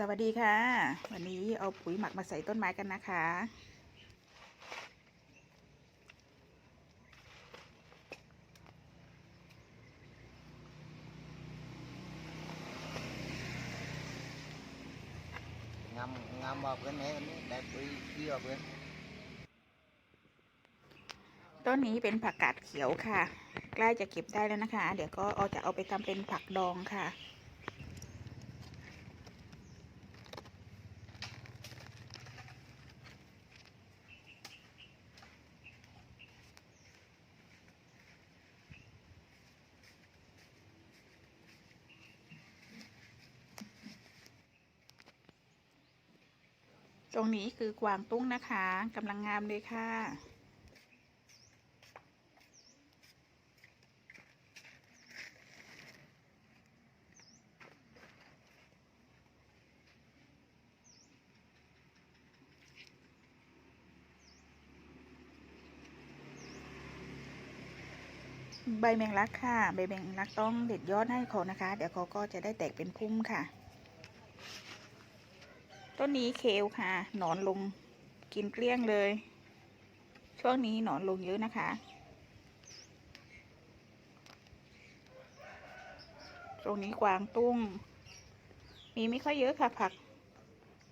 สวัสดีค่ะ วันนี้เอาปุ๋ยหมักมาใส่ต้นไม้กันนะคะ ngâm ngâm vào cái này để quý kia vào cái ต้นนี้เป็นผักกาดเขียวค่ะ ใกล้จะเก็บได้แล้วนะคะ เดี๋ยวก็เอาจะเอาไปทำเป็นผักดองค่ะ ตรงนี้คือกวางตุ้งนะคะกำลังงามเลยค่ะใบแมงลักค่ะ ใบแมงลักต้องเด็ดยอดให้เขานะคะ เดี๋ยวเขาก็จะได้แตกเป็นพุ่มค่ะ ต้นนี้เคลค่ะ หนอนลงกินเกลี้ยงเลย ช่วงนี้หนอนลงเยอะนะคะ ตรงนี้กวางตุ้ง มีไม่ค่อยเยอะค่ะผัก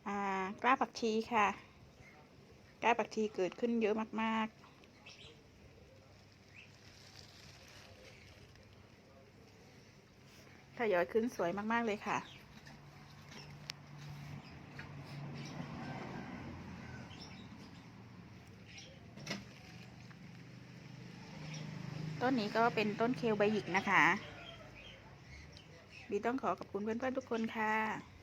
อ่ากล้าผักชีค่ะ กล้าผักชีเกิดขึ้นเยอะมาก ๆทยอยขึ้นสวยมาก ๆ เลยค่ะ ต้นนี้ก็เป็นต้นเคลใบหยิกนะคะ บีต้องขอขอบคุณเพื่อนๆทุกคนค่ะ